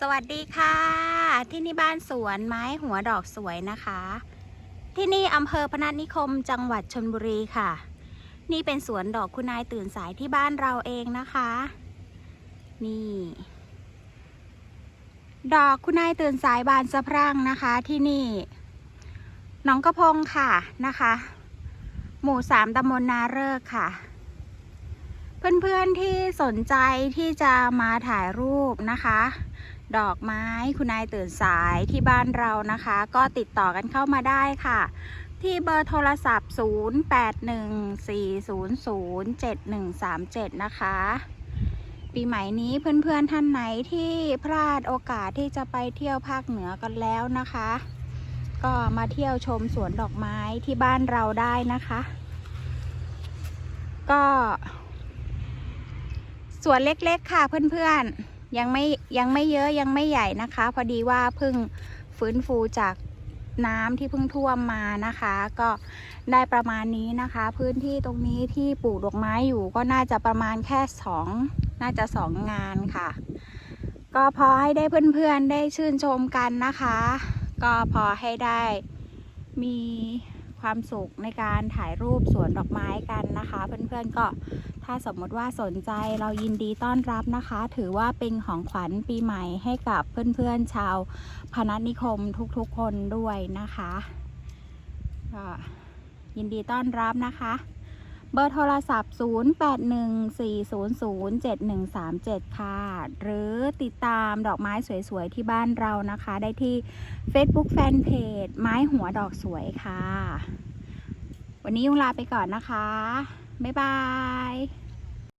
สวัสดีค่ะ ที่นี่บ้านสวนไม้หัวดอกสวยนะคะ ที่นี่อำเภอพนัสนิคมจังหวัดชนบุรีค่ะ นี่เป็นสวนดอกคุณนายตื่นสายที่บ้านเราเองนะคะ นี่ ดอกคุณนายตื่นสายบานสะพรั่งนะคะที่นี่น้องกระพงค่ะนะคะ หมู่สามตำบลนาเริกค่ะเพื่อนๆที่สนใจที่จะมาถ่ายรูปนะคะ ดอกไม้ คุณนายตื่นสายที่บ้านเรานะคะ ก็ติดต่อกันเข้ามาได้ค่ะ ที่เบอร์โทรศัพท์ 0814007137 นะคะ ปีใหม่นี้เพื่อนๆท่านไหนที่พลาดโอกาสที่จะไปเที่ยวภาคเหนือกันแล้วนะคะ ก็มาเที่ยวชมสวนดอกไม้ที่บ้านเราได้นะคะ ก็สวนเล็กๆค่ะเพื่อนๆ ยังไม่ยังไม่เยอะยังไม่ใหญ่นะคะ พอดีว่าเพิ่งฟื้นฟูจากน้ำที่เพิ่งท่วมมานะคะ ก็ได้ประมาณนี้นะคะ พื้นที่ตรงนี้ที่ปลูกดอกไม้อยู่ก็น่าจะประมาณแค่สองน่าจะสองงานค่ะ ก็พอให้ได้เพื่อนๆได้ชื่นชมกันนะคะ ก็พอให้ได้มีความสุขในการถ่ายรูปสวนดอกไม้กันนะคะ เพื่อนๆก็ ถ้าสมมติว่าสนใจเรายินดีต้อนรับนะคะ ถือว่าเป็นของขวัญปีใหม่ให้กับเพื่อนๆชาวพนัสนิคมทุกๆคนด้วยนะคะก็ยินดีต้อนรับนะคะ เบอร์โทรศัพท์ 0814007137 ค่ะ หรือติดตามดอกไม้สวยๆ ที่บ้านเรานะคะ ได้ที่ Facebook Fanpage ไม้หัวดอกสวยค่ะ วันนี้ยุงลาไปก่อนนะคะ บ๊ายบาย